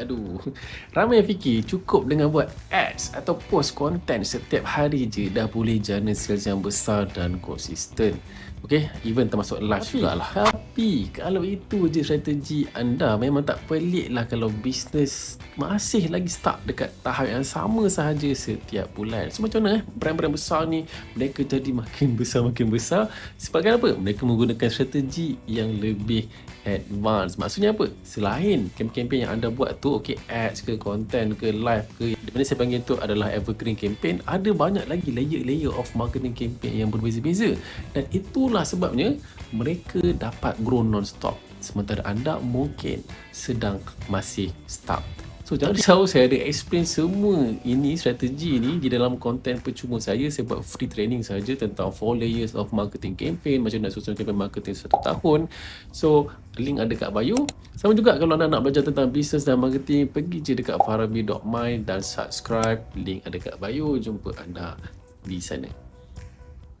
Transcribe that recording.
Aduh, ramai yang fikir cukup dengan buat ads atau post konten setiap hari je dah boleh jana sales yang besar dan konsisten. Okay, even termasuk live juga lah. Tapi kalau itu je strategi anda memang tak pelik lah kalau bisnes masih lagi stuck dekat tahap yang sama sahaja setiap bulan. So macam mana eh brand-brand besar ni mereka jadi makin besar makin besar sebabkan apa? Mereka menggunakan strategi yang lebih advance. Maksudnya apa? Selain kempen-kempen yang anda buat tu, okay, ads ke, content ke, live ke, mana saya panggil tu adalah evergreen campaign, ada banyak lagi layer-layer of marketing campaign yang berbeza-beza. Dan itulah sebabnya mereka dapat grow non-stop. Sementara anda mungkin sedang masih stuck. So jangan risau saya ada explain semua ini strategi ni di dalam konten percuma saya. Saya buat free training saja tentang 4 layers of marketing campaign macam nak susun campaign marketing satu tahun. So link ada kat bio. Sama juga kalau anda nak belajar tentang business dan marketing pergi je dekat farabi.my dan subscribe. Link ada kat bio. Jumpa anda di sana